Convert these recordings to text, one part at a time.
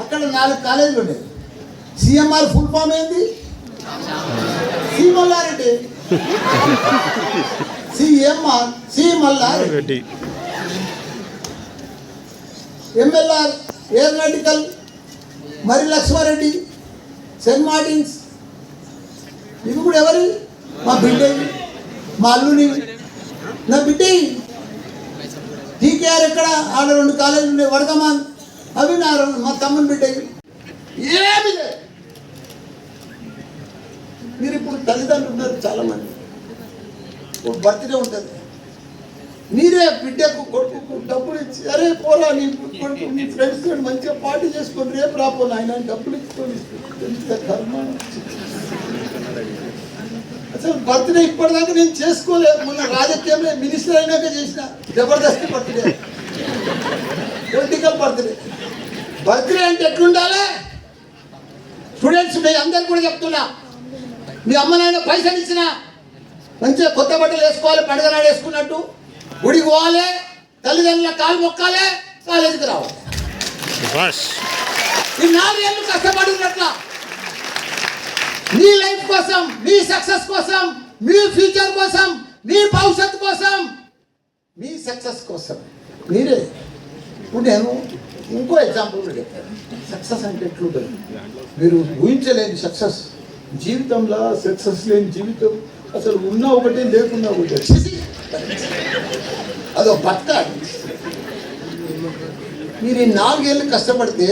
అక్కడ నాలుగు కాలేజీలు ఉండేది సిఎంఆర్ ఫుల్ ఫామ్ ఏంది? C Mallareddy. CMR సిమల్లారెడ్డి. Reddy MLR aeronautical మరి లక్ష్మారెడ్డి సెయింట్ మార్టిన్స్. ఇవి కూడా ఎవరి? మా బిడ్డ. మా అల్లుని. నా బిడ్డ. టీకేఆర్ ఎక్కడ? ఆడ రెండు కాలేజీలు ఉన్నాయి. వడగమాన్. అవి నా మా తమ్ముని బిడ్డ ఏమి లేదు మీరు ఇప్పుడు తల్లిదండ్రులు ఉన్నారు చాలా మంది ఇప్పుడు బర్త్డే ఉంటుంది మీరే బిడ్డకు కొడుకు డబ్బులు ఇచ్చి అరే పోరా నీ కొడుకు నీ ఫ్రెండ్స్ తోటి మంచిగా పార్టీ చేసుకొని రేపు రాపోను ఆయన డబ్బులు ఇచ్చుకొని అసలు బర్త్డే ఇప్పటిదాకా నేను చేసుకోలేదు మొన్న రాజకీయంలో మినిస్టర్ అయినాక చేసిన. జబర్దస్త్ బర్త్డే పొలిటికల్ బర్త్డే బర్త్డే అంటే ఎట్లుండాలి? స్టూడెంట్స్ మీ అందరు కూడా చెప్తున్నా. మీ అమ్మ నాయన పైసలు ఇచ్చిన మంచిగా కొత్త బట్టలు వేసుకోవాలి పండుగ నాడు వేసుకున్నట్టు. గుడికి పోవాలి తల్లిదండ్రుల కాలు మొక్కాలి కాలేజీకి రావాలి. ఈ నాలుగేళ్ళు కష్టపడినట్ల మీ లైఫ్ కోసం మీ సక్సెస్ కోసం మీ ఫ్యూచర్ కోసం మీ భవిష్యత్తు కోసం మీ సక్సెస్ కోసం. మీరే. ఇప్పుడు నేను ఇంకో ఎగ్జాంపుల్ కూడా చెప్తాను సక్సెస్ అంటే ఎట్లుంటుంది? మీరు ఊహించలేని సక్సెస్ జీవితంలో సక్సెస్ లేని జీవితం అసలు ఉన్నా ఒకటి లేకున్నా ఒకటి. అదో బతకాలి మీరు ఈ నాలుగేళ్ళు కష్టపడితే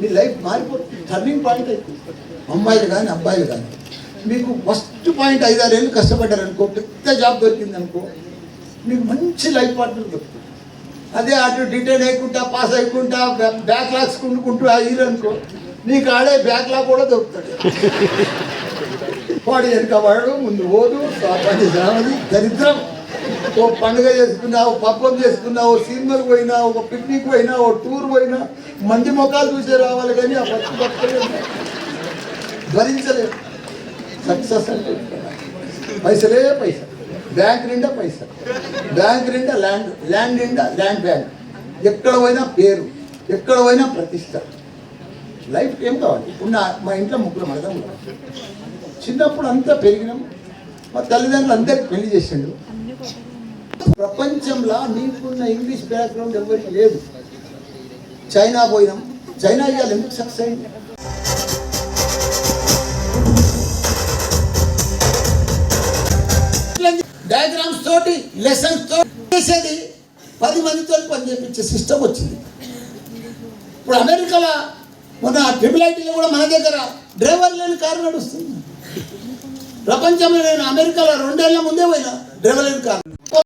మీ లైఫ్ మారిపోతుంది. టర్నింగ్ పాయింట్ అవుతుంది అమ్మాయిలు కానీ అబ్బాయిలు కానీ. మీకు ఫస్ట్ పాయింట్ ఐదారేళ్ళు ఏళ్ళు కష్టపడ్డారనుకో పెద్ద జాబ్ దొరికింది అనుకో మీకు మంచి లైఫ్ పార్ట్నర్ దొరుకుతుంది. అదే అటు డిటైన్ అయ్యకుండా పాస్ అయ్యకుండా బ్యాక్ లాక్స్ కుంటుకుంటూ అయ్యారు నీకు ఆడే బ్యాక్ లాక్ కూడా దొరుకుతాడు. వాడు వెనుక వాడు ముందు పోదు పని సామది దరిద్రం. ఓ పండుగ చేసుకున్నావు పబ్బం చేసుకున్నావు సినిమాలు పోయినా ఒక పిక్నిక్ పోయినా ఓ టూర్ పోయినా మంది ముఖాలు చూసే రావాలి కానీ ఆ పచ్చి బతకలేదు భరించలేదు సక్సెస్ అంటే పైసలే పైసలు బ్యాంక్ నిండా పైసలు. బ్యాంక్ నిండా ల్యాండ్ ల్యాండ్ నిండా ల్యాండ్ బ్యాంక్. ఎక్కడ పోయినా పేరు ఎక్కడ పోయినా ప్రతిష్ట. లైఫ్ ఏం కావాలి? ఇప్పుడు నా మా ఇంట్లో ముగ్గురు మడదాం చిన్నప్పుడు అంతా పెరిగినాం. మా తల్లిదండ్రులు అందరికి పెళ్ళి చేసిండు. ప్రపంచంలో నీకున్న ఇంగ్లీష్ బ్యాక్గ్రౌండ్ ఎవరికి లేదు. చైనా పోయినాం. చైనా ఇవాళ ఎందుకు సక్సెస్ అయింది? డయాగ్రామ్స్ తోటి లెసన్స్ తోటి చేసేది పది మందితో పని చేపించే సిస్టమ్ వచ్చింది. ఇప్పుడు అమెరికాలో మన ట్రిపుల్ ఐటీలో కూడా మన దగ్గర డ్రైవర్ లేని కారు నడుస్తుంది. ప్రపంచంలో నేను అమెరికాలో రెండేళ్ళ ముందే పోయినా డ్రైవర్ లేని కారు.